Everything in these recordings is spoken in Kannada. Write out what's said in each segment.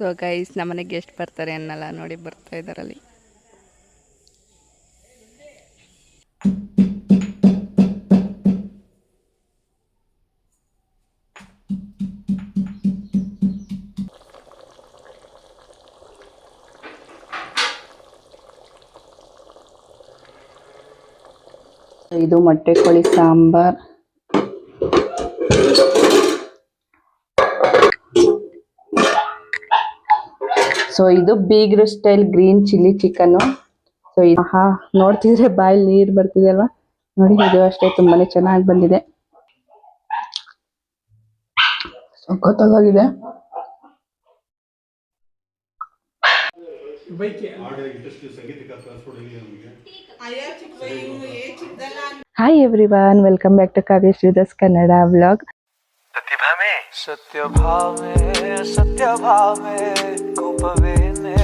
ಸೊ ಗೈಸ್ ನಮ್ಮನೆಗೆ ಗೆಸ್ಟ್ ಬರ್ತಾರೆ ಅನ್ನಲ್ಲ ನೋಡಿ ಬರ್ತಾ ಇದ್ದಾರಲ್ಲಿ ಇದು ಮೊಟ್ಟೆ ಕೋಳಿ ಸಾಂಬಾರ್. ಸೊ ಇದು ಬೀಗ್ರ style green chilli chicken so ಹಾ ನೋಡ್ತಿದ್ರೆ ಬಾಯಲ್ಲಿ ನೀರ್ ಬರ್ತಿದೆ ಅಲ್ವಾ? ನೋಡಿ, ಇದು ಅಷ್ಟೇ ತುಂಬಾನೇ ಚೆನ್ನಾಗಿ ಬಂದಿದೆ. ಸಖತ್ತಾಗಿದೆ. Hi everyone welcome back to Kavya Shridas Kannada vlog ಸತ್ಯ ಭಾವೆ ಸತ್ಯ ಭಾವೆ ಕೋಪವೇನೆ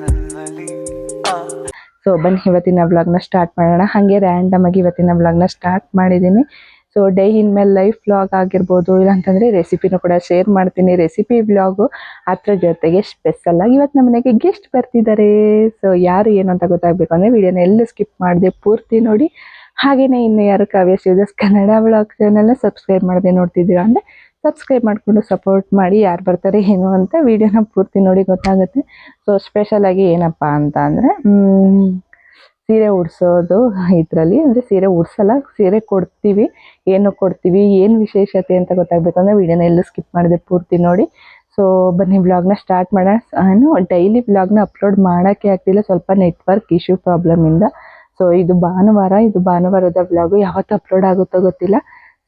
ನನ್ನಲ್ಲಿ. ಸೊ ಬನ್ನಿ ಇವತ್ತಿನ ವ್ಲಾಗ್ನ ಸ್ಟಾರ್ಟ್ ಮಾಡೋಣ. ಹಾಗೆ ರ್ಯಾಂಡಮ್ ಆಗಿ ಇವತ್ತಿನ ವ್ಲಾಗ್ನ ಸ್ಟಾರ್ಟ್ ಮಾಡಿದ್ದೀನಿ. ಸೊ ಡೇ ಇನ್ಮೇಲೆ ಲೈಫ್ ವ್ಲಾಗ್ ಆಗಿರ್ಬೋದು ಇಲ್ಲಾಂತಂದ್ರೆ ರೆಸಿಪಿನೂ ಕೂಡ ಶೇರ್ ಮಾಡ್ತೀನಿ. ರೆಸಿಪಿ ವ್ಲಾಗು ಅದ್ರ ಜೊತೆಗೆ ಸ್ಪೆಷಲ್ ಆಗಿ ಇವತ್ತು ನಮ್ಮ ಮನೆಗೆ ಗೆಸ್ಟ್ ಬರ್ತಿದ್ದಾರೆ. ಸೊ ಯಾರು ಏನು ಅಂತ ಗೊತ್ತಾಗಬೇಕು ಅಂದರೆ ವಿಡಿಯೋನ ಎಲ್ಲೂ ಸ್ಕಿಪ್ ಮಾಡಿದೆ ಪೂರ್ತಿ ನೋಡಿ. ಹಾಗೆಯೇ ಇನ್ನು ಯಾರು ಕಾವ್ಯ ಶಿವದಾಸ್ ಕನ್ನಡ ವ್ಲಾಗ್ ಚಾನಲ್ನ ಸಬ್ಸ್ಕ್ರೈಬ್ ಮಾಡದೆ ನೋಡ್ತಿದ್ದೀರಾ ಅಂದರೆ ಸಬ್ಸ್ಕ್ರೈಬ್ ಮಾಡಿಕೊಂಡು ಸಪೋರ್ಟ್ ಮಾಡಿ ಯಾರು ಬರ್ತಾರೆ ಏನು ಅಂತ ವಿಡಿಯೋನ ಪೂರ್ತಿ ನೋಡಿ ಗೊತ್ತಾಗುತ್ತೆ. ಸೊ ಸ್ಪೆಷಲ್ ಆಗಿ ಏನಪ್ಪ ಅಂತ ಅಂದರೆ ಸೀರೆ ಉಡ್ಸೋದು ಇದರಲ್ಲಿ. ಅಂದರೆ ಸೀರೆ ಉಡ್ಸಲ್ಲ, ಸೀರೆ ಕೊಡ್ತೀವಿ, ಏನು ಕೊಡ್ತೀವಿ, ಏನು ವಿಶೇಷತೆ ಅಂತ ಗೊತ್ತಾಗಬೇಕು. ಅಂದರೆ ವಿಡಿಯೋನ ಎಲ್ಲೂ ಸ್ಕಿಪ್ ಮಾಡಿದೆ ಪೂರ್ತಿ ನೋಡಿ. ಸೊ ಬನ್ನಿ ಬ್ಲಾಗ್ನ ಸ್ಟಾರ್ಟ್ ಮಾಡೋಣ. ನಾನು ಡೈಲಿ ಬ್ಲಾಗ್ನ ಅಪ್ಲೋಡ್ ಮಾಡೋಕ್ಕೆ ಆಗ್ತಿಲ್ಲ. ಸ್ವಲ್ಪ ನೆಟ್ವರ್ಕ್ ಇಶ್ಯೂ ಪ್ರಾಬ್ಲಮಿಂದ ಸೊ ಇದು ಭಾನುವಾರ, ಇದು ಭಾನುವಾರದ ಬ್ಲಾಗು ಯಾವತ್ತು ಅಪ್ಲೋಡ್ ಆಗುತ್ತೋ ಗೊತ್ತಿಲ್ಲ.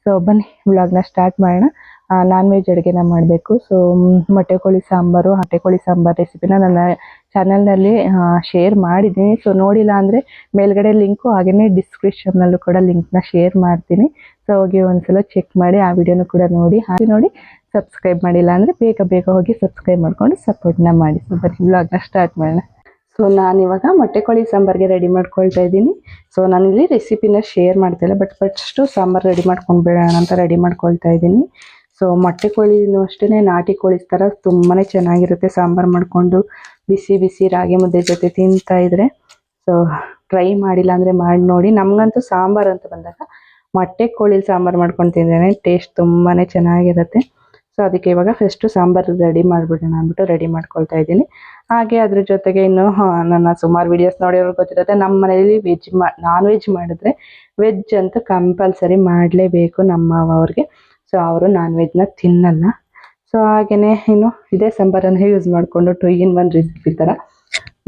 ಸೊ ಬನ್ನಿ ಬ್ಲಾಗ್ನ ಸ್ಟಾರ್ಟ್ ಮಾಡೋಣ. ನಾನ್ ವೆಜ್ ಅಡುಗೆನ ಮಾಡಬೇಕು. ಸೊ ಮೊಟ್ಟೆ ಕೋಳಿ ಸಾಂಬಾರು, ಹಟ್ಟೆ ಕೋಳಿ ಸಾಂಬಾರು ರೆಸಿಪಿನ ನನ್ನ ಚಾನಲ್ನಲ್ಲಿ ಶೇರ್ ಮಾಡಿದ್ದೀನಿ. ಸೊ ನೋಡಿಲ್ಲ ಅಂದರೆ ಮೇಲ್ಗಡೆ ಲಿಂಕು ಹಾಗೆಯೇ ಡಿಸ್ಕ್ರಿಪ್ಷನ್ನಲ್ಲೂ ಕೂಡ ಲಿಂಕ್ನ ಶೇರ್ ಮಾಡ್ತೀನಿ. ಸೊ ಹೋಗಿ ಒಂದ್ಸಲ ಚೆಕ್ ಮಾಡಿ, ಆ ವಿಡಿಯೋನು ಕೂಡ ನೋಡಿ. ಹಾಗೆ ನೋಡಿ ಸಬ್ಸ್ಕ್ರೈಬ್ ಮಾಡಿಲ್ಲ ಅಂದರೆ ಬೇಗ ಬೇಗ ಹೋಗಿ ಸಬ್ಸ್ಕ್ರೈಬ್ ಮಾಡ್ಕೊಂಡು ಸಪೋರ್ಟ್ನ ಮಾಡಿ. ಸೊ ಬರೀ ಬ್ಲಾಗ್ನ ಸ್ಟಾರ್ಟ್ ಮಾಡೋಣ. ಸೊ ನಾನಿವಾಗ ಮೊಟ್ಟೆ ಕೋಳಿ ಸಾಂಬಾರ್ಗೆ ರೆಡಿ ಮಾಡ್ಕೊಳ್ತಾ ಇದ್ದೀನಿ. ಸೊ ನಾನಿಲ್ಲಿ ರೆಸಿಪಿನ ಶೇರ್ ಮಾಡ್ತಾಯಿಲ್ಲ ಬಟ್ ಫಸ್ಟು ಸಾಂಬಾರು ರೆಡಿ ಮಾಡ್ಕೊಂಡು ಬಿಡೋಣ ಅಂತ ರೆಡಿ ಮಾಡ್ಕೊಳ್ತಾ ಇದ್ದೀನಿ. ಸೊ ಮೊಟ್ಟೆ ಕೋಳಿನೂ ಅಷ್ಟೇ ನಾಟಿ ಕೋಳಿ ಥರ ತುಂಬಾ ಚೆನ್ನಾಗಿರುತ್ತೆ. ಸಾಂಬಾರು ಮಾಡಿಕೊಂಡು ಬಿಸಿ ಬಿಸಿ ರಾಗಿ ಮುದ್ದೆ ಜೊತೆ ತಿಂತಾ ಇದ್ರೆ. ಸೊ ಟ್ರೈ ಮಾಡಿಲ್ಲ ಅಂದರೆ ಮಾಡಿ ನೋಡಿ. ನಮಗಂತೂ ಸಾಂಬಾರು ಅಂತ ಬಂದಾಗ ಮೊಟ್ಟೆ ಕೋಳಿ ಸಾಂಬಾರು ಮಾಡ್ಕೊಂಡು ತಿಂದ್ರೆ ಟೇಸ್ಟ್ ತುಂಬಾ ಚೆನ್ನಾಗಿರುತ್ತೆ. ಸೊ ಅದಕ್ಕೆ ಇವಾಗ ಫಸ್ಟು ಸಾಂಬಾರು ರೆಡಿ ಮಾಡಿಬಿಡೋಣ ಅಂದ್ಬಿಟ್ಟು ರೆಡಿ ಮಾಡ್ಕೊಳ್ತಾ ಇದ್ದೀನಿ. ಹಾಗೆ ಅದ್ರ ಜೊತೆಗೆ ಇನ್ನು ನನ್ನ ಸುಮಾರು ವಿಡಿಯೋಸ್ ನೋಡಿರೋರು ಗೊತ್ತಿರುತ್ತೆ. ನಮ್ಮ ಮನೆಯಲ್ಲಿ ವೆಜ್ ಮಾ ನಾನ್ ವೆಜ್ ಮಾಡಿದ್ರೆ ವೆಜ್ ಅಂತೂ ಕಂಪಲ್ಸರಿ ಮಾಡಲೇಬೇಕು ನಮ್ಮ ಅವ್ರಿಗೆ. ಸೊ ಅವರು ನಾನ್ ವೆಜ್ನ ತಿನ್ನಲ್ಲ. ಸೊ ಹಾಗೆಯೇ ಇನ್ನು ಇದೇ ಸಾಂಬಾರನ್ನ ಯೂಸ್ ಮಾಡಿಕೊಂಡು ಟು ಇನ್ ಒನ್ ರೆಸಿಪಿ ಥರ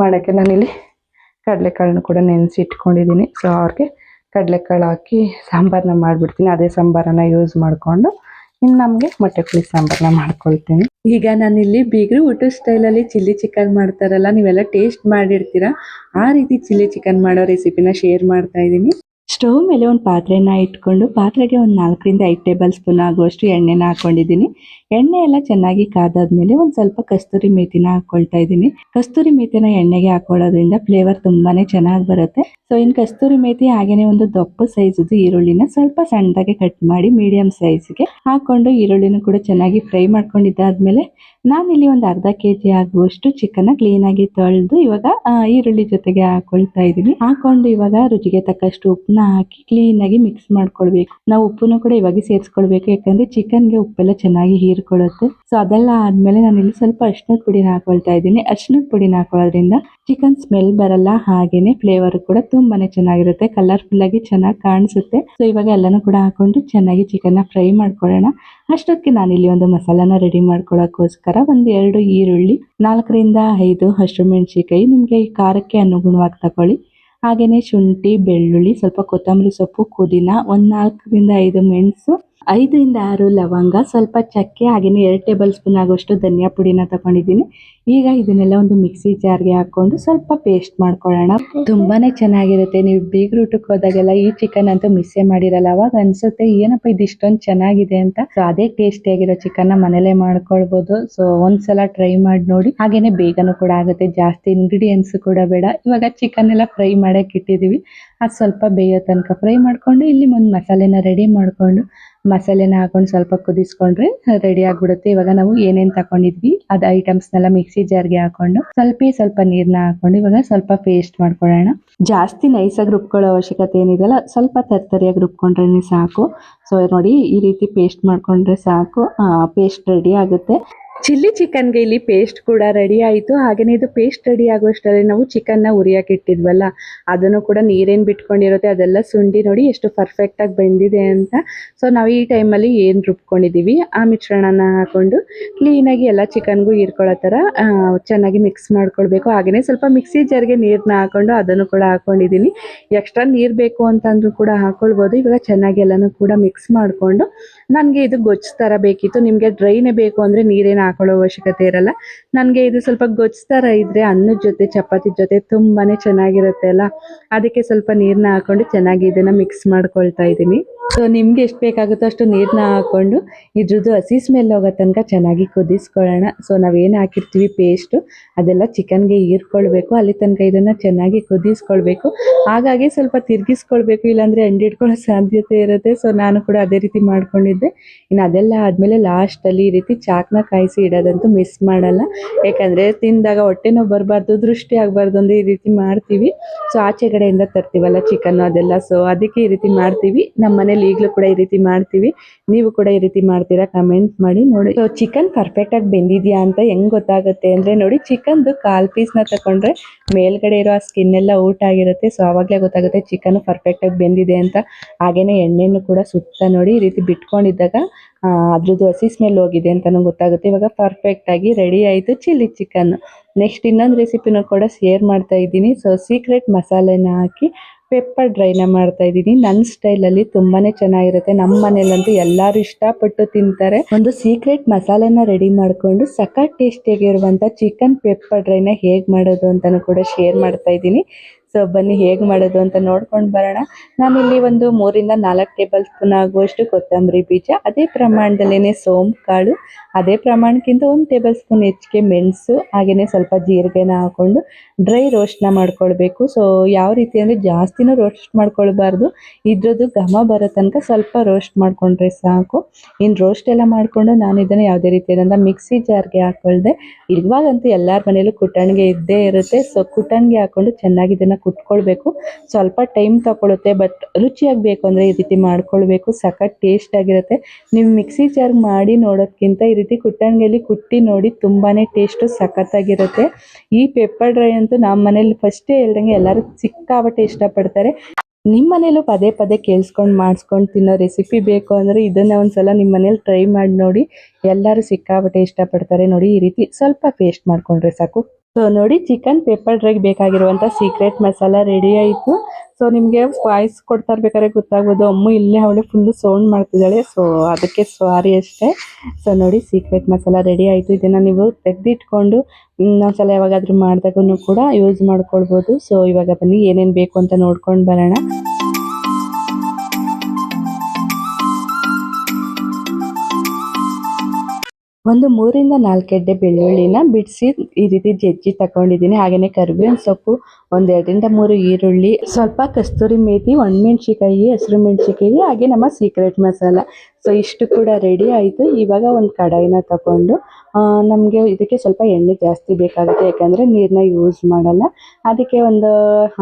ಮಾಡೋಕ್ಕೆ ನಾನಿಲ್ಲಿ ಕಡಲೆಕಾಳನ್ನು ಕೂಡ ನೆನೆಸಿ ಇಟ್ಕೊಂಡಿದ್ದೀನಿ ಸೊ ಅವ್ರಿಗೆ ಕಡಲೆಕಾಳು ಹಾಕಿ ಸಾಂಬಾರನ್ನ ಮಾಡಿಬಿಡ್ತೀನಿ. ಅದೇ ಸಾಂಬಾರನ್ನ ಯೂಸ್ ಮಾಡಿಕೊಂಡು ಇನ್ನು ನಮಗೆ ಮೊಟ್ಟೆ ಪುಳಿ ಸಾಂಬಾರನ್ನ ಮಾಡ್ಕೊಳ್ತೀನಿ. ಈಗ ನಾನಿಲ್ಲಿ ಬೀಗರು ಊಟ ಸ್ಟೈಲಲ್ಲಿ ಚಿಲ್ಲಿ ಚಿಕನ್ ಮಾಡ್ತಾರಲ್ಲ, ನೀವೆಲ್ಲ ಟೇಸ್ಟ್ ಮಾಡಿರ್ತೀರಾ? ಆ ರೀತಿ ಚಿಲ್ಲಿ ಚಿಕನ್ ಮಾಡೋ ರೆಸಿಪಿನ ಶೇರ್ ಮಾಡ್ತಾ ಇದ್ದೀನಿ. ಸ್ಟವ್ ಮೇಲೆ ಒಂದು ಪಾತ್ರೆನ ಇಟ್ಕೊಂಡು ಪಾತ್ರೆಗೆ ಒಂದು ನಾಲ್ಕರಿಂದ ಐದು ಟೇಬಲ್ ಸ್ಪೂನ್ ಆಗುವಷ್ಟು ಎಣ್ಣೆನ ಹಾಕೊಂಡಿದ್ದೀನಿ. ಎಣ್ಣೆ ಎಲ್ಲ ಚೆನ್ನಾಗಿ ಕಾದಾದ್ಮೇಲೆ ಒಂದು ಸ್ವಲ್ಪ ಕಸ್ತೂರಿ ಮೇಥಿನ ಹಾಕೊಳ್ತಾ ಇದ್ದೀನಿ. ಕಸ್ತೂರಿ ಮೇಥಿನ ಎಣ್ಣೆಗೆ ಹಾಕೊಳ್ಳೋದ್ರಿಂದ ಫ್ಲೇವರ್ ತುಂಬಾನೇ ಚೆನ್ನಾಗಿ ಬರುತ್ತೆ. ಸೊ ಇನ್ನು ಕಸ್ತೂರಿ ಮೇಥಿ ಹಾಗೇನೆ ಒಂದು ದೊಪ್ಪ ಸೈಜದು ಈರುಳ್ಳಿನ ಸ್ವಲ್ಪ ಸಣ್ಣದಾಗಿ ಕಟ್ ಮಾಡಿ, ಮೀಡಿಯಂ ಸೈಜ್ಗೆ ಹಾಕೊಂಡು ಈರುಳ್ಳಿನ ಕೂಡ ಚೆನ್ನಾಗಿ ಫ್ರೈ ಮಾಡ್ಕೊಂಡಿದ್ದಾದ್ಮೇಲೆ ನಾನಿಲ್ಲಿ ಒಂದು ಅರ್ಧ ಕೆ ಜಿ ಆಗುವಷ್ಟು ಚಿಕನ್ ಕ್ಲೀನಾಗಿ ತೊಳೆದು ಇವಾಗ ಈರುಳ್ಳಿ ಜೊತೆಗೆ ಹಾಕೊಳ್ತಾ ಇದ್ದೀನಿ. ಹಾಕೊಂಡು ಇವಾಗ ರುಚಿಗೆ ತಕ್ಕಷ್ಟು ಉಪ್ಪನ್ನ ಹಾಕಿ ಕ್ಲೀನಾಗಿ ಮಿಕ್ಸ್ ಮಾಡ್ಕೊಳ್ಬೇಕು. ನಾವು ಉಪ್ಪನ್ನು ಕೂಡ ಇವಾಗ ಸೇರಿಸ್ಕೊಳ್ಬೇಕು, ಯಾಕಂದ್ರೆ ಚಿಕನ್ಗೆ ಉಪ್ಪೆಲ್ಲ ಚೆನ್ನಾಗಿ ಹೀರ್ಕೊಳ್ಳುತ್ತೆ. ಸೊ ಅದೆಲ್ಲ ಆದ್ಮೇಲೆ ನಾನು ಇಲ್ಲಿ ಸ್ವಲ್ಪ ಅರ್ಶಿನದ ಪುಡಿನ ಹಾಕೊಳ್ತಾ ಇದ್ದೀನಿ. ಅರ್ಶಿನದ ಪುಡಿನ ಹಾಕೊಳ್ಳೋದ್ರಿಂದ ಚಿಕನ್ ಸ್ಮೆಲ್ ಬರಲ್ಲ, ಹಾಗೇನೆ ಫ್ಲೇವರ್ ಕೂಡ ತುಂಬಾನೇ ಚೆನ್ನಾಗಿರುತ್ತೆ. ಕಲರ್ಫುಲ್ ಆಗಿ ಚೆನ್ನಾಗಿ ಕಾಣಿಸುತ್ತೆ. ಸೊ ಇವಾಗ ಎಲ್ಲಾನು ಕೂಡ ಹಾಕೊಂಡು ಚೆನ್ನಾಗಿ ಚಿಕನ್ ಫ್ರೈ ಮಾಡ್ಕೊಳ್ಳೋಣ. ಅಷ್ಟೊತ್ತಿಗೆ ನಾನಿಲ್ಲಿ ಒಂದು ಮಸಾಲಾನ ರೆಡಿ ಮಾಡ್ಕೊಳ್ಳೋಕ್ಕೋಸ್ಕರ ಒಂದು ಎರಡು ಈರುಳ್ಳಿ, ನಾಲ್ಕರಿಂದ ಐದು ಹಸಿಮೆಣಸಿಕಾಯಿ ನಿಮಗೆ ಈ ಖಾರಕ್ಕೆ ಅನುಗುಣವಾಗಿ ತಗೊಳ್ಳಿ. ಹಾಗೆಯೇ ಶುಂಠಿ, ಬೆಳ್ಳುಳ್ಳಿ, ಸ್ವಲ್ಪ ಕೊತ್ತಂಬರಿ ಸೊಪ್ಪು, ಪುದೀನ, ಒಂದು ನಾಲ್ಕರಿಂದ ಐದು ಮೆಣಸು, ಐದರಿಂದ ಆರು ಲವಂಗ, ಸ್ವಲ್ಪ ಚಕ್ಕೆ ಹಾಗೆಯೇ ಎರಡು ಟೇಬಲ್ ಸ್ಪೂನ್ ಆಗುವಷ್ಟು ಧನಿಯಾ ಪುಡಿನ ತಗೊಂಡಿದ್ದೀನಿ. ಈಗ ಇದನ್ನೆಲ್ಲ ಒಂದು ಮಿಕ್ಸಿ ಜಾರ್ಗೆ ಹಾಕೊಂಡು ಸ್ವಲ್ಪ ಪೇಸ್ಟ್ ಮಾಡ್ಕೊಳ್ಳೋಣ. ತುಂಬಾನೇ ಚೆನ್ನಾಗಿರುತ್ತೆ. ನೀವು ಬೀಗ್ರ ಊಟಕ್ಕೆ ಹೋದಾಗೆಲ್ಲ ಈ ಚಿಕನ್ ಅಂತೂ ಮಿಸ್ಸೇ ಮಾಡಿರಲ್ಲ. ಅವಾಗ ಅನ್ಸುತ್ತೆ, ಏನಪ್ಪ ಇದು ಚೆನ್ನಾಗಿದೆ ಅಂತ. ಸೊ ಅದೇ ಟೇಸ್ಟಿ ಆಗಿರೋ ಚಿಕನ್ನ ಮನೇಲೆ ಮಾಡ್ಕೊಳ್ಬಹುದು ಸೊ ಒಂದ್ಸಲ ಟ್ರೈ ಮಾಡಿ ನೋಡಿ. ಹಾಗೇನೆ ಬೇಗನೂ ಕೂಡ ಆಗುತ್ತೆ. ಜಾಸ್ತಿ ಇಂಗ್ರೀಡಿಯೆಂಟ್ಸ್ ಕೂಡ ಬೇಡ. ಇವಾಗ ಚಿಕನ್ ಎಲ್ಲ ಫ್ರೈ ಮಾಡಕ್ಕೆ ಇಟ್ಟಿದೀವಿ. ಅದು ಸ್ವಲ್ಪ ಬೇಯೋ ತನಕ ಫ್ರೈ ಮಾಡ್ಕೊಂಡು, ಇಲ್ಲಿ ಒಂದು ಮಸಾಲೆನ ರೆಡಿ ಮಾಡ್ಕೊಂಡು, ಮಸಾಲೆನ ಹಾಕೊಂಡು ಸ್ವಲ್ಪ ಕುದಿಸ್ಕೊಂಡ್ರೆ ರೆಡಿ ಆಗಿಬಿಡುತ್ತೆ. ಇವಾಗ ನಾವು ಏನೇನು ತಕೊಂಡಿದ್ವಿ, ಅದು ಐಟಮ್ಸ್ನೆಲ್ಲ ಮಿಕ್ಸಿ ಜಾರ್ಗೆ ಹಾಕೊಂಡು ಸ್ವಲ್ಪ ಸ್ವಲ್ಪ ನೀರ್ನ ಹಾಕೊಂಡು ಇವಾಗ ಸ್ವಲ್ಪ ಪೇಸ್ಟ್ ಮಾಡ್ಕೊಳ್ಳೋಣ. ಜಾಸ್ತಿ ನೈಸಾಗಿ ರುಬ್ಕೊಳ್ಳೋ ಅವಶ್ಯಕತೆ ಏನಿದೆಯಲ್ಲ ಸ್ವಲ್ಪ ತರ್ತರಿಯಾಗಿ ರುಬ್ಕೊಂಡ್ರೆ ಸಾಕು. ಸೊ ನೋಡಿ ಈ ರೀತಿ ಪೇಸ್ಟ್ ಮಾಡ್ಕೊಂಡ್ರೆ ಸಾಕು. ಪೇಸ್ಟ್ ರೆಡಿ ಆಗುತ್ತೆ. ಚಿಲ್ಲಿ ಚಿಕನ್ಗೆ ಇಲ್ಲಿ ಪೇಸ್ಟ್ ಕೂಡ ರೆಡಿ ಆಯಿತು. ಹಾಗೆಯೇ ಇದು ಪೇಸ್ಟ್ ರೆಡಿ ಆಗುವಷ್ಟರಲ್ಲಿ ನಾವು ಚಿಕನ್ನ ಉರಿಯಕ್ಕೆ ಇಟ್ಟಿದ್ವಲ್ಲ, ಅದನ್ನು ಕೂಡ ನೀರೇನು ಬಿಟ್ಕೊಂಡಿರುತ್ತೆ ಅದೆಲ್ಲ ಸುಂಡಿ ನೋಡಿ ಎಷ್ಟು ಪರ್ಫೆಕ್ಟಾಗಿ ಬೆಂದಿದೆ ಅಂತ. ಸೊ ನಾವು ಈ ಟೈಮಲ್ಲಿ ಏನು ರುಬ್ಕೊಂಡಿದ್ದೀವಿ ಆ ಮಿಶ್ರಣನ ಹಾಕೊಂಡು ಕ್ಲೀನಾಗಿ ಎಲ್ಲ ಚಿಕನ್ಗೂ ಹೀರ್ಕೊಳ್ಳೋ ಥರ ಚೆನ್ನಾಗಿ ಮಿಕ್ಸ್ ಮಾಡ್ಕೊಳ್ಬೇಕು. ಹಾಗೆಯೇ ಸ್ವಲ್ಪ ಮಿಕ್ಸಿ ಜರ್ಗೆ ನೀರನ್ನ ಹಾಕೊಂಡು ಅದನ್ನು ಕೂಡ ಹಾಕ್ಕೊಂಡಿದ್ದೀನಿ ಎಕ್ಸ್ಟ್ರಾ ನೀರು ಬೇಕು ಅಂತಂದ್ರೂ ಕೂಡ ಹಾಕ್ಕೊಳ್ಬೋದು ಇವಾಗ ಚೆನ್ನಾಗಿ ಎಲ್ಲನೂ ಕೂಡ ಮಿಕ್ಸ್ ಮಾಡಿಕೊಂಡು ನನಗೆ ಇದು ಗೊಜ್ಜು ಥರ ಬೇಕಿತ್ತು. ನಿಮಗೆ ಡ್ರೈನೇ ಬೇಕು ಅಂದರೆ ನೀರೇನು ಹಾಕೊಳ್ಳೋ ಅವಶ್ಯಕತೆ ಇರಲ್ಲ. ನನಗೆ ಇದು ಸ್ವಲ್ಪ ಗೊಜ್ಜು ಥರ ಇದ್ದರೆ ಅನ್ನದ ಜೊತೆ, ಚಪಾತಿ ಜೊತೆ ತುಂಬಾ ಚೆನ್ನಾಗಿರುತ್ತೆ ಅಲ್ಲ? ಅದಕ್ಕೆ ಸ್ವಲ್ಪ ನೀರನ್ನ ಹಾಕೊಂಡು ಚೆನ್ನಾಗಿ ಇದನ್ನು ಮಿಕ್ಸ್ ಮಾಡ್ಕೊಳ್ತಾ ಇದ್ದೀನಿ. ಸೊ ನಿಮ್ಗೆ ಎಷ್ಟು ಬೇಕಾಗುತ್ತೋ ಅಷ್ಟು ನೀರನ್ನ ಹಾಕೊಂಡು ಇದ್ರದ್ದು ಹಸಿ ಸ್ಮೆಲ್ ಹೋಗೋ ತನಕ ಚೆನ್ನಾಗಿ ಕುದಿಸ್ಕೊಳ್ಳೋಣ. ಸೊ ನಾವೇನು ಹಾಕಿರ್ತೀವಿ ಪೇಸ್ಟು ಅದೆಲ್ಲ ಚಿಕನ್ಗೆ ಹೀರ್ಕೊಳ್ಬೇಕು. ಅಲ್ಲಿ ತನಕ ಇದನ್ನು ಚೆನ್ನಾಗಿ ಕುದಿಸ್ಕೊಳ್ಬೇಕು. ಹಾಗಾಗಿ ಸ್ವಲ್ಪ ತಿರ್ಗಿಸ್ಕೊಳ್ಬೇಕು, ಇಲ್ಲಾಂದರೆ ಅಂಡಿಡ್ಕೊಳ್ಳೋ ಸಾಧ್ಯತೆ ಇರುತ್ತೆ. ಸೊ ನಾನು ಕೂಡ ಅದೇ ರೀತಿ ಮಾಡ್ಕೊಂಡಿದ್ದೆ. ಇನ್ನು ಅದೆಲ್ಲ ಆದಮೇಲೆ ಲಾಸ್ಟಲ್ಲಿ ಈ ರೀತಿ ಚಾಕ್ನ ಕಾಯಿಸಿ ಇಡೋದಂತೂ ಮಿಸ್ ಮಾಡಲ್ಲ. ಯಾಕಂದರೆ ತಿಂದಾಗ ಹೊಟ್ಟೆ ನೋವು ಬರಬಾರ್ದು, ದೃಷ್ಟಿ ಆಗಬಾರ್ದು ಅಂದ್ರೆ ಈ ರೀತಿ ಮಾಡ್ತೀವಿ. ಸೊ ಆಚೆ ಕಡೆಯಿಂದ ತರ್ತೀವಲ್ಲ ಚಿಕನ್ ಅದೆಲ್ಲ. ಸೊ ಅದಕ್ಕೆ ಈ ರೀತಿ ಮಾಡ್ತೀವಿ. ನಮ್ಮ ಈಗಲೂ ಕೂಡ ಈ ರೀತಿ ಮಾಡ್ತೀವಿ. ನೀವು ಕೂಡ ಈ ರೀತಿ ಮಾಡ್ತೀರಾ? ಕಮೆಂಟ್ ಮಾಡಿ ನೋಡಿ. ಸೊ ಚಿಕನ್ ಪರ್ಫೆಕ್ಟಾಗಿ ಬೆಂದಿದೆಯಾ ಅಂತ ಹೆಂಗ್ ಗೊತ್ತಾಗುತ್ತೆ ಅಂದರೆ ನೋಡಿ ಚಿಕನ್ದು ಕಾಲ್ ಪೀಸ್ನ ತಗೊಂಡ್ರೆ ಮೇಲ್ಗಡೆ ಇರೋ ಸ್ಕಿನ್ ಎಲ್ಲ ಊಟ ಆಗಿರುತ್ತೆ. ಸೊ ಆವಾಗಲೇ ಗೊತ್ತಾಗುತ್ತೆ ಚಿಕನ್ ಪರ್ಫೆಕ್ಟಾಗಿ ಬೆಂದಿದೆ ಅಂತ. ಹಾಗೇನೆ ಎಣ್ಣೆನೂ ಕೂಡ ಸುತ್ತ ನೋಡಿ ಈ ರೀತಿ ಬಿಟ್ಕೊಂಡಿದ್ದಾಗ ಅದ್ರದ್ದು ಹಸಿ ಸ್ಮೆಲ್ ಹೋಗಿದೆ ಅಂತಲೂ ಗೊತ್ತಾಗುತ್ತೆ. ಇವಾಗ ಪರ್ಫೆಕ್ಟಾಗಿ ರೆಡಿ ಆಯಿತು ಚಿಲ್ಲಿ ಚಿಕನ್ ನೆಕ್ಸ್ಟ್ ಇನ್ನೊಂದು ರೆಸಿಪಿನೂ ಕೂಡ ಶೇರ್ ಮಾಡ್ತಾ ಇದ್ದೀನಿ. ಸೊ ಸೀಕ್ರೆಟ್ ಮಸಾಲೆನ ಹಾಕಿ ಪೆಪ್ಪರ್ ಡ್ರೈನ ಮಾಡ್ತಾ ಇದ್ದೀನಿ. ನನ್ನ ಸ್ಟೈಲಲ್ಲಿ ತುಂಬಾನೇ ಚೆನ್ನಾಗಿರುತ್ತೆ. ನಮ್ಮ ಮನೇಲಂತೂ ಎಲ್ಲರೂ ಇಷ್ಟಪಟ್ಟು ತಿಂತಾರೆ. ಒಂದು ಸೀಕ್ರೆಟ್ ಮಸಾಲೆನ ರೆಡಿ ಮಾಡಿಕೊಂಡು ಸಖತ್ ಟೇಸ್ಟಿಯಾಗಿರುವಂಥ ಚಿಕನ್ ಪೆಪ್ಪರ್ ಡ್ರೈನ ಹೇಗೆ ಮಾಡೋದು ಅಂತಲೂ ಕೂಡ ಶೇರ್ ಮಾಡ್ತಾ ಇದ್ದೀನಿ. ಸೊ, ಬನ್ನಿ ಹೇಗೆ ಮಾಡೋದು ಅಂತ ನೋಡ್ಕೊಂಡು ಬರೋಣ. ನಾನಿಲ್ಲಿ ಒಂದು ಮೂರಿಂದ ನಾಲ್ಕು ಟೇಬಲ್ ಸ್ಪೂನ್ ಆಗುವಷ್ಟು ಕೊತ್ತಂಬರಿ ಬೀಜ, ಅದೇ ಪ್ರಮಾಣದಲ್ಲೇ ಸೋಂಪು ಕಾಳು ಅದೇ ಪ್ರಮಾಣಕ್ಕಿಂತ ಒಂದು ಟೇಬಲ್ ಸ್ಪೂನ್ ಹೆಚ್ಚಿಗೆ ಮೆಣಸು ಹಾಗೆಯೇ ಸ್ವಲ್ಪ ಜೀರಿಗೆನ ಹಾಕೊಂಡು ಡ್ರೈ ರೋಸ್ಟ್ನ ಮಾಡ್ಕೊಳ್ಬೇಕು. ಸೊ ಯಾವ ರೀತಿ ಅಂದರೆ ಜಾಸ್ತಿನೂ ರೋಸ್ಟ್ ಮಾಡ್ಕೊಳ್ಬಾರ್ದು. ಇದ್ರದ್ದು ಘಮ ಬರೋ ತನಕ ಸ್ವಲ್ಪ ರೋಸ್ಟ್ ಮಾಡ್ಕೊಂಡ್ರೆ ಸಾಕು. ಇನ್ನು ರೋಸ್ಟ್ ಎಲ್ಲ ಮಾಡಿಕೊಂಡು ನಾನು ಇದನ್ನು ಯಾವುದೇ ರೀತಿಯಾದಂಥ ಮಿಕ್ಸಿ ಜಾರ್ಗೆ ಹಾಕೊಳ್ದೆ. ಇವಾಗಂತೂ ಎಲ್ಲರ ಮನೇಲೂ ಕುಟಣ್ಗೆ ಇದ್ದೇ ಇರುತ್ತೆ. ಸೊ ಕುಟಣ್ಗೆ ಹಾಕೊಂಡು ಚೆನ್ನಾಗಿ ಇದನ್ನು ಕುಟ್ಕೊಳ್ಬೇಕು. ಸ್ವಲ್ಪ ಟೈಮ್ ತಗೊಳುತ್ತೆ ಬಟ್ ರುಚಿಯಾಗಿ ಬೇಕು ಅಂದರೆ ಈ ರೀತಿ ಮಾಡ್ಕೊಳ್ಬೇಕು. ಸಖತ್ ಟೇಸ್ಟ್ ಆಗಿರುತ್ತೆ. ನೀವು ಮಿಕ್ಸಿ ಜಾರ್ ಮಾಡಿ ನೋಡೋದ್ಕಿಂತ ಈ ರೀತಿ ಕುಟ್ಟಣಿಗೆಯಲ್ಲಿ ಕುಟ್ಟಿ ನೋಡಿ ತುಂಬಾ ಟೇಸ್ಟು ಸಖತ್ತಾಗಿರುತ್ತೆ. ಈ ಪೆಪ್ಪರ್ ಡ್ರೈ ಅಂತೂ ನಮ್ಮ ಮನೇಲಿ ಫಸ್ಟೇ ಹೇಳ್ದಂಗೆ ಎಲ್ಲರೂ ಸಿಕ್ಕಾಬಟ್ಟೆ ಇಷ್ಟಪಡ್ತಾರೆ. ನಿಮ್ಮ ಮನೇಲೂ ಪದೇ ಪದೇ ಕೇಳಿಸ್ಕೊಂಡು ಮಾಡಿಸ್ಕೊಂಡು ತಿನ್ನೋ ರೆಸಿಪಿ ಬೇಕು ಅಂದರೆ ಇದನ್ನು ಒಂದ್ಸಲ ನಿಮ್ಮ ಮನೇಲಿ ಟ್ರೈ ಮಾಡಿ ನೋಡಿ. ಎಲ್ಲರೂ ಸಿಕ್ಕಾಬಟ್ಟೆ ಇಷ್ಟಪಡ್ತಾರೆ ನೋಡಿ ಈ ರೀತಿ ಸ್ವಲ್ಪ ಪೇಸ್ಟ್ ಮಾಡ್ಕೊಂಡ್ರೆ ಸಾಕು. ಸೊ ನೋಡಿ ಚಿಕನ್ ಪೆಪ್ಪರ್ ಡ್ರೈಗೆ ಬೇಕಾಗಿರುವಂಥ ಸೀಕ್ರೆಟ್ ಮಸಾಲ ರೆಡಿ ಆಯಿತು. ಸೊ ನಿಮಗೆ ವಾಯ್ಸ್ ಕೊಡ್ತಾ ಇರ್ಬೇಕಾದ್ರೆ ಗೊತ್ತಾಗ್ಬೋದು. ಅಮ್ಮ ಇಲ್ಲೇ ಅವಳೆ ಫುಲ್ಲು ಸೌಂಡ್ ಮಾಡ್ತಿದ್ದಾಳೆ. ಸೊ ಅದಕ್ಕೆ ಸಾರಿ ಅಷ್ಟೇ. ಸೊ ನೋಡಿ ಸೀಕ್ರೆಟ್ ಮಸಾಲ ರೆಡಿ ಆಯಿತು. ಇದನ್ನು ನೀವು ತೆಗೆದಿಟ್ಕೊಂಡು ಇನ್ನೊಂದ್ಸಲ ಯಾವಾಗಾದರೂ ಮಾಡಿದಾಗೂ ಕೂಡ ಯೂಸ್ ಮಾಡ್ಕೊಳ್ಬೋದು. ಸೊ ಇವಾಗ ಬನ್ನಿ, ಏನೇನು ಬೇಕು ಅಂತ ನೋಡ್ಕೊಂಡು ಬರೋಣ. ಒಂದು ಮೂರಿಂದ ನಾಲ್ಕು ಗೆಡ್ಡೆ ಬೆಳ್ಳುಳ್ಳಿನ ಬಿಡಿಸಿ ಈ ರೀತಿ ಜಜ್ಜಿ ತಗೊಂಡಿದ್ದೀನಿ ಹಾಗೆಯೇ ಕರಿಬೇವಿನ ಸೊಪ್ಪು ಒಂದು ಎರಡರಿಂದ ಮೂರು ಈರುಳ್ಳಿ, ಸ್ವಲ್ಪ ಕಸ್ತೂರಿ ಮೇಥಿ ಒಣಮೆಣ್ಸಿಕಾಯಿ ಹಸಿರು ಮೆಣಸಿಕಾಯಿ ಹಾಗೆ ನಮ್ಮ ಸೀಕ್ರೆಟ್ ಮಸಾಲ. ಸೊ ಇಷ್ಟು ಕೂಡ ರೆಡಿ ಆಯಿತು. ಇವಾಗ ಒಂದು ಕಡಾಯಿನ ತಗೊಂಡು ನಮಗೆ ಇದಕ್ಕೆ ಸ್ವಲ್ಪ ಎಣ್ಣೆ ಜಾಸ್ತಿ ಬೇಕಾಗುತ್ತೆ. ಯಾಕಂದರೆ ನೀರನ್ನ ಯೂಸ್ ಮಾಡಲ್ಲ. ಅದಕ್ಕೆ ಒಂದು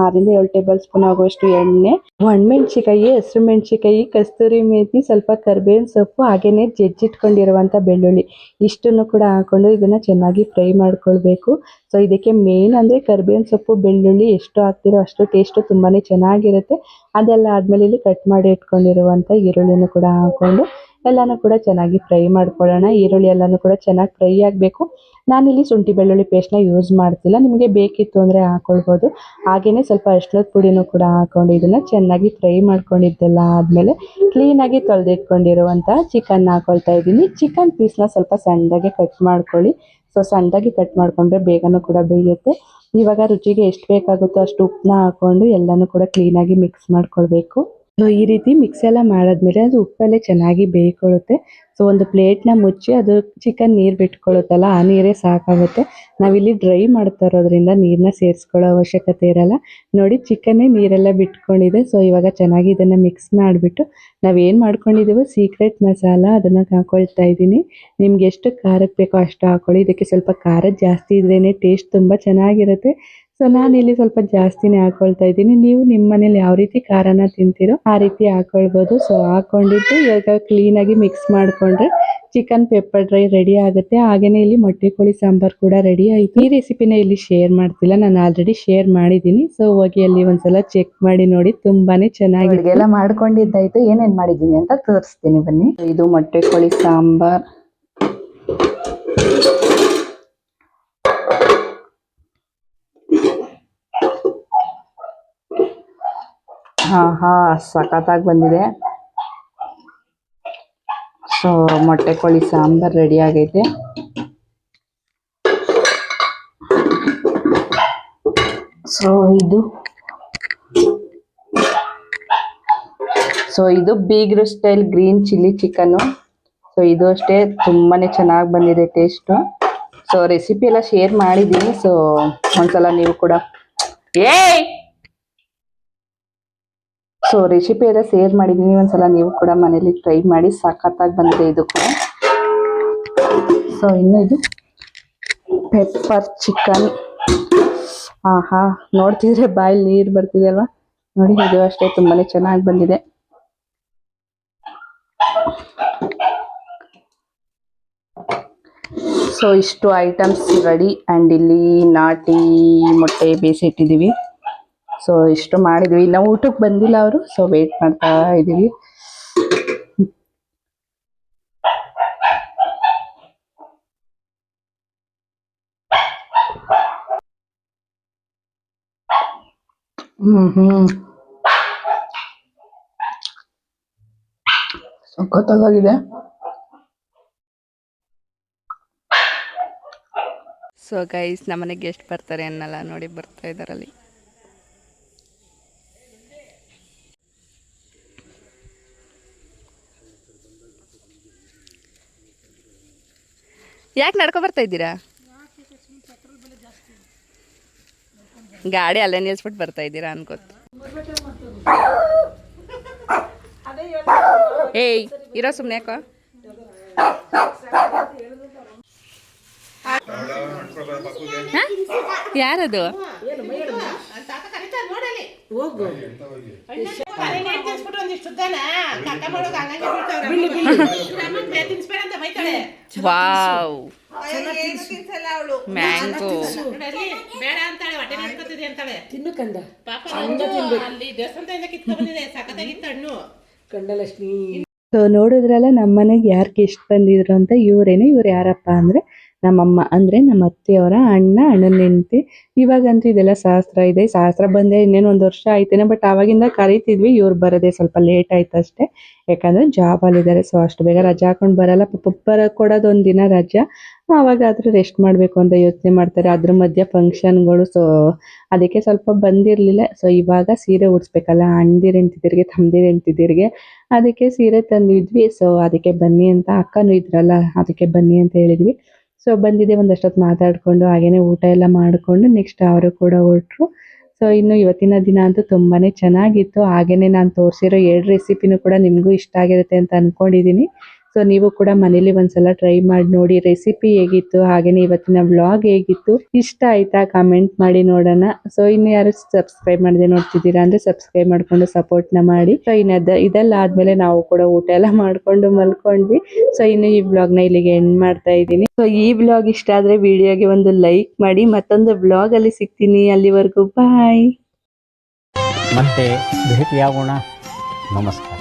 ಆರಿಂದ ಏಳು ಟೇಬಲ್ ಸ್ಪೂನ್ ಆಗುವಷ್ಟು ಎಣ್ಣೆ ಒಣಮೆಣ್ಸಿಕಾಯಿ ಹಸಿರು ಮೆಣಸಿಕಾಯಿ ಕಸ್ತೂರಿ ಮೇತಿ, ಸ್ವಲ್ಪ ಕರ್ಬೇವಿನ ಸೊಪ್ಪು ಹಾಗೆಯೇ ಜಜ್ಜಿಟ್ಕೊಂಡಿರುವಂಥ ಬೆಳ್ಳುಳ್ಳಿ ಇಷ್ಟನ್ನು ಕೂಡ ಹಾಕ್ಕೊಂಡು ಇದನ್ನು ಚೆನ್ನಾಗಿ ಫ್ರೈ ಮಾಡ್ಕೊಳ್ಬೇಕು. ಸೊ ಇದಕ್ಕೆ ಮೇನ್ ಅಂದರೆ ಕರ್ಬೇವಿನ ಸೊಪ್ಪು, ಬೆಳ್ಳುಳ್ಳಿ ಎಷ್ಟು ಹಾಕ್ತಿರೋ ಅಷ್ಟು ಟೇಸ್ಟು ತುಂಬಾ ಚೆನ್ನಾಗಿರುತ್ತೆ. ಅದೆಲ್ಲ ಆದಮೇಲೆ ಇಲ್ಲಿ ಕಟ್ ಮಾಡಿ ಇಟ್ಕೊಂಡಿರುವಂಥ ಈರುಳ್ಳಿನೂ ಕೂಡ ಹಾಕೊಂಡು ಎಲ್ಲನೂ ಕೂಡ ಚೆನ್ನಾಗಿ ಫ್ರೈ ಮಾಡ್ಕೊಳ್ಳೋಣ. ಈರುಳ್ಳಿ ಎಲ್ಲನೂ ಕೂಡ ಚೆನ್ನಾಗಿ ಫ್ರೈ ಆಗಬೇಕು. ನಾನಿಲ್ಲಿ ಶುಂಠಿ ಬೆಳ್ಳುಳ್ಳಿ ಪೇಸ್ಟ್ನ ಯೂಸ್ ಮಾಡ್ತಿಲ್ಲ. ನಿಮಗೆ ಬೇಕಿತ್ತು ಅಂದರೆ ಹಾಕೊಳ್ಬೋದು. ಹಾಗೆಯೇ ಸ್ವಲ್ಪ ಅರ್ಶಿನದ ಪುಡಿನೂ ಕೂಡ ಹಾಕೊಂಡು ಇದನ್ನು ಚೆನ್ನಾಗಿ ಫ್ರೈ ಮಾಡ್ಕೊಂಡಿದ್ದೆಲ್ಲ ಆದಮೇಲೆ ಕ್ಲೀನಾಗಿ ತೊಳೆದಿಟ್ಕೊಂಡಿರುವಂಥ ಚಿಕನ್ ಹಾಕೊಳ್ತಾ ಇದ್ದೀನಿ. ಚಿಕನ್ ಪೀಸ್ನ ಸ್ವಲ್ಪ ಸಣ್ಣದಾಗೆ ಕಟ್ ಮಾಡ್ಕೊಳ್ಳಿ. ಸೊ ಸಣ್ಣದಾಗಿ ಕಟ್ ಮಾಡಿಕೊಂಡ್ರೆ ಬೇಗನೂ ಕೂಡ ಬೇಯುತ್ತೆ. ಇವಾಗ ರುಚಿಗೆ ಎಷ್ಟು ಬೇಕಾಗುತ್ತೋ ಅಷ್ಟು ಉಪ್ಪನ್ನ ಹಾಕ್ಕೊಂಡು ಎಲ್ಲನೂ ಕೂಡ ಕ್ಲೀನಾಗಿ ಮಿಕ್ಸ್ ಮಾಡ್ಕೊಳ್ಬೇಕು. ಈ ರೀತಿ ಮಿಕ್ಸ್ ಎಲ್ಲ ಮಾಡಾದ್ಮೇಲೆ ಅದು ಉಪ್ಪಲ್ಲೇ ಚೆನ್ನಾಗಿ ಬೇಯ್ಕೊಳ್ಳುತ್ತೆ. ಸೊ ಒಂದು ಪ್ಲೇಟ್ನ ಮುಚ್ಚಿ ಅದು ಚಿಕನ್ ನೀರು ಬಿಟ್ಕೊಳ್ಳುತ್ತಲ್ಲ, ಆ ನೀರೇ ಸಾಕಾಗುತ್ತೆ. ನಾವಿಲ್ಲಿ ಡ್ರೈ ಮಾಡ್ತಾ ಇರೋದ್ರಿಂದ ನೀರನ್ನ ಸೇರಿಸ್ಕೊಳ್ಳೋ ಅವಶ್ಯಕತೆ ಇರಲ್ಲ. ನೋಡಿ ಚಿಕನ್ನೇ ನೀರೆಲ್ಲ ಬಿಟ್ಕೊಂಡಿದೆ. ಸೊ ಇವಾಗ ಚೆನ್ನಾಗಿ ಇದನ್ನು ಮಿಕ್ಸ್ ಮಾಡಿಬಿಟ್ಟು ನಾವೇನು ಮಾಡ್ಕೊಂಡಿದ್ದೀವೋ ಸೀಕ್ರೆಟ್ ಮಸಾಲ ಅದನ್ನು ಹಾಕೊಳ್ತಾ ಇದ್ದೀನಿ. ನಿಮ್ಗೆ ಎಷ್ಟು ಖಾರಕ್ಕೆ ಬೇಕೋ ಅಷ್ಟು ಹಾಕೊಳ್ಳಿ. ಇದಕ್ಕೆ ಸ್ವಲ್ಪ ಖಾರ ಜಾಸ್ತಿ ಇದ್ರೇ ಟೇಸ್ಟ್ ತುಂಬ ಚೆನ್ನಾಗಿರುತ್ತೆ. ಸೊ ನಾನು ಇಲ್ಲಿ ಸ್ವಲ್ಪ ಜಾಸ್ತಿನೇ ಹಾಕೊಳ್ತಾ ಇದ್ದೀನಿ. ನೀವು ನಿಮ್ಮ ಮನೇಲಿ ಯಾವ ರೀತಿ ಖಾರನ ತಿಂತೀರೋ ಆ ರೀತಿ ಹಾಕೊಳ್ಬೋದು. ಸೊ ಹಾಕೊಂಡಿದ್ದು ಇವಾಗ ಕ್ಲೀನಾಗಿ ಮಿಕ್ಸ್ ಮಾಡಿಕೊಂಡ್ರೆ ಚಿಕನ್ ಪೆಪ್ಪರ್ ಡ್ರೈ ರೆಡಿ ಆಗುತ್ತೆ. ಹಾಗೆಯೇ ಇಲ್ಲಿ ಮೊಟ್ಟೆ ಕೋಳಿ ಸಾಂಬಾರ್ ಕೂಡ ರೆಡಿ ಆಯಿತು. ಈ ರೆಸಿಪಿನ ಇಲ್ಲಿ ಶೇರ್ ಮಾಡ್ತಿಲ್ಲ. ನಾನು ಆಲ್ರೆಡಿ ಶೇರ್ ಮಾಡಿದ್ದೀನಿ. ಸೊ ಹೋಗಿ ಅಲ್ಲಿ ಒಂದ್ಸಲ ಚೆಕ್ ಮಾಡಿ ನೋಡಿ. ತುಂಬಾನೇ ಚೆನ್ನಾಗಿದೆ ಎಲ್ಲ ಮಾಡ್ಕೊಂಡಿದ್ದಾಯ್ತು. ಏನೇನ್ ಮಾಡಿದ್ದೀನಿ ಅಂತ ತೋರಿಸ್ತೀನಿ ಬನ್ನಿ. ಇದು ಮೊಟ್ಟೆ ಕೋಳಿ ಸಾಂಬಾರ್. ಹಾ ಹಾ ಸಖತ್ತಾಗಿ ಬಂದಿದೆ. ಸೊ ಮೊಟ್ಟೆ ಕೋಳಿ ಸಾಂಬಾರ್ ರೆಡಿ ಆಗೈತೆ. ಸೊ ಇದು. ಸೊ ಇದು ಬೀಗ್ರ style green chilli chicken so ಇದು ಅಷ್ಟೇ ತುಂಬಾನೇ ಚೆನ್ನಾಗಿ ಬಂದಿದೆ ಟೇಸ್ಟು ಸೊ ರೆಸಿಪಿ ಎಲ್ಲ ಶೇರ್ ಮಾಡಿದ್ದೀನಿ. ಸೊ ಒಂದ್ಸಲ ನೀವು ಕೂಡ. ಏಯ್! ಸೊ ರೆಸಿಪಿ ಎಲ್ಲ ಶೇರ್ ಮಾಡಿದ್ದೀನಿ ಒಂದ್ಸಲ ನೀವು ಕೂಡ ಮನೇಲಿ ಟ್ರೈ ಮಾಡಿ ಸಖತ್ತಾಗಿ ಬಂದಿದೆ ಇದು ಕೂಡ. ಸೊ ಇನ್ನು ಇದು ಪೆಪ್ಪರ್ ಚಿಕನ್ ಆಹಾ, ನೋಡ್ತಿದ್ರೆ ಬಾಯಲ್ಲಿ ನೀರು ಬರ್ತಿದೆ ಅಲ್ವಾ? ನೋಡಿ, ಇದು ಅಷ್ಟೇ ತುಂಬಾನೇ ಚೆನ್ನಾಗಿ ಬಂದಿದೆ. ಸೊ ಇಷ್ಟು ಐಟಮ್ಸ್ ರೆಡಿ ಆ್ಯಂಡ್ ಇಲ್ಲಿ ನಾಟಿ, ಮೊಟ್ಟೆ ಬೇಯಿಸಿಟ್ಟಿದ್ದೀವಿ ಸೊ ಇಷ್ಟು ಮಾಡಿದ್ವಿ. ಇನ್ನು ಊಟಕ್ಕೆ ಬಂದಿಲ್ಲ ಅವರು ಸೊ ವೇಟ್ ಮಾಡ್ತಾ ಇದ್ದೀವಿ ಹ್ಮ್ ಹ್ಮ್. ಸೊ ಗೈಸ್ ನಮ್ಮನೆ ಗೆಸ್ಟ್ ಬರ್ತಾರೆ ಅನ್ನಲ್ಲ ನೋಡಿ ಬರ್ತಾ ಇದ್ದಾರಲ್ಲಿ. ಯಾಕೆ ನಡ್ಕೊ ಬರ್ತಾ ಇದ್ದೀರಾ? ಗಾಡಿ ಅಲ್ಲೇ ನಿಲ್ಸ್ಬಿಟ್ಟು ಬರ್ತಾ ಇದ್ದೀರಾ ಅನ್ಕೋತ. ಏಯ್, ಇರೋ ಸುಮ್ಮನೆ ಯಾಕೋ? ಹ? ಯಾರದು ವಾವ್. ಮ್ಯಾಂಗೋ. ಬೇಡ ಅಂತಾಳೆ ಹೊಟ್ಟೆ ಮಾಡ್ಕೊತಿದೆ ಅಂತಾಳೆ. ತಿನ್ನು ಕಂದ. ಪಾಪ ಅಲ್ಲಿ ದೇವಸ್ಥಾನದಿಂದ ಕಿತ್ಕೊಂಡ್ ಬಂದಿದೆ ಸಖತ್ತಾಗಿತ್ತು ಹಣ್ಣು. ಸೊ ನೋಡಿದ್ರಲ್ಲ ನಮ್ಮ ಮನೆಗೆ ಯಾರು ಗೆಸ್ಟ್ ಬಂದಿದ್ರು ಅಂತ ಇವರೇನೆ ಇವ್ರು ಯಾರಪ್ಪ ಅಂದ್ರೆ ನಮ್ಮಮ್ಮ ಅಂದ್ರೆ ನಮ್ಮ ಅತ್ತೆಯವರ ಅಣ್ಣ, ಅಣ್ಣನ ಹೆಂಡತಿ. ಇವಾಗಂತೂ ಇದೆಲ್ಲ ಶಾಸ್ತ್ರ ಇದೆ. ಶಾಸ್ತ್ರ ಬಂದೇ ಇನ್ನೇನು ಒಂದು ವರ್ಷ ಆಯ್ತೇನೆ ಬಟ್ ಆವಾಗಿಂದ ಕರಿತಿದ್ವಿ. ಇವ್ರು ಬರೋದೇ ಸ್ವಲ್ಪ ಲೇಟ್ ಆಯ್ತು ಅಷ್ಟೇ. ಯಾಕಂದ್ರೆ ಜಾಬ್ ಅಲ್ಲಿ ಇದ್ದಾರೆ ಸೊ ಅಷ್ಟು ಬೇಗ ರಜಾ ಹಾಕೊಂಡು ಬರಲ್ಲ. ಪಾಪ ಬರ ಕೊಡೋದು ಒಂದ್ ದಿನ ರಜಾ. ಅವಾಗಾದ್ರೂ ರೆಸ್ಟ್ ಮಾಡಬೇಕು ಅಂತ ಯೋಚನೆ ಮಾಡ್ತಾರೆ. ಅದ್ರ ಮಧ್ಯೆ ಫಂಕ್ಷನ್ಗಳು ಸೊ ಅದಕ್ಕೆ ಸ್ವಲ್ಪ ಬಂದಿರಲಿಲ್ಲ. ಸೊ ಇವಾಗ ಸೀರೆ ಉಡ್ಸ್ಬೇಕಲ್ಲ ಅಣ್ದಿರ್ ಹೆಂಡ್ತಿದಿರಿಗೆ, ತಮ್ದಿರ್ ಹೆಂಡ್ತಿದಿರಿಗೆ, ಅದಕ್ಕೆ ಸೀರೆ ತಂದಿದ್ವಿ. ಸೊ ಅದಕ್ಕೆ ಬನ್ನಿ ಅಂತ ಅಕ್ಕನೂ ಇದ್ರಲ್ಲ, ಅದಕ್ಕೆ ಬನ್ನಿ ಅಂತ ಹೇಳಿದ್ವಿ. ಸೊ ಬಂದಿದ್ದೆ, ಒಂದಷ್ಟೊತ್ತು ಮಾತಾಡ್ಕೊಂಡು ಹಾಗೆಯೇ ಊಟ ಎಲ್ಲ ಮಾಡಿಕೊಂಡು ನೆಕ್ಸ್ಟ್ ಅವರು ಕೂಡ ಹೊರಟ್ರು. ಸೊ ಇನ್ನು ಇವತ್ತಿನ ದಿನ ಅಂತೂ ತುಂಬಾನೇ ಚೆನ್ನಾಗಿತ್ತು. ಹಾಗೆಯೇ ನಾನು ತೋರಿಸಿರೋ ಎರಡು ರೆಸಿಪಿನೂ ಕೂಡ ನಿಮಗೂ ಇಷ್ಟ ಆಗಿರುತ್ತೆ ಅಂತ ಅನ್ಕೊಂಡಿದ್ದೀನಿ ಸೊ ನೀವು ಕೂಡ ಮನೇಲಿ ಒಂದ್ಸಲ ಟ್ರೈ ಮಾಡಿ ನೋಡಿ ರೆಸಿಪಿ ಹೇಗಿತ್ತು, ಹಾಗೇನೆ ಇವತ್ತಿನ ವ್ಲಾಗ್ ಹೇಗಿತ್ತು, ಇಷ್ಟ ಆಯ್ತಾ ಕಮೆಂಟ್ ಮಾಡಿ ನೋಡೋಣ. ಸೊ ಇನ್ನು ಯಾರು ಸಬ್ಸ್ಕ್ರೈಬ್ ಮಾಡದೆ ನೋಡ್ತಿದ್ದೀರಾ ಅಂದ್ರೆ ಸಬ್ಸ್ಕ್ರೈಬ್ ಮಾಡ್ಕೊಂಡು ಸಪೋರ್ಟ್ನ ಮಾಡಿ. ಸೊ ಇನ್ನದ ಇದೆಲ್ಲ ಆದ್ಮೇಲೆ ನಾವು ಕೂಡ ಊಟ ಎಲ್ಲ ಮಾಡ್ಕೊಂಡು ಮಲ್ಕೊಂಡ್ವಿ. ಸೊ ಇನ್ನು ಈ ವ್ಲಾಗ್ನ ಇಲ್ಲಿಗೆ ಎಂಡ್ ಮಾಡ್ತಾ ಇದ್ದೀನಿ. ಸೊ ಈ ವ್ಲಾಗ್ ಇಷ್ಟ ಆದ್ರೆ ವಿಡಿಯೋಗೆ ಒಂದು ಲೈಕ್ ಮಾಡಿ, ಮತ್ತೊಂದು ವ್ಲಾಗ್ ಅಲ್ಲಿ ಸಿಗ್ತೀನಿ. ಅಲ್ಲಿವರೆಗೂ ಬಾಯ್ ಮತ್ತೆ ಭೇಟಿಯಾಗೋಣ. ನಮಸ್ಕಾರ.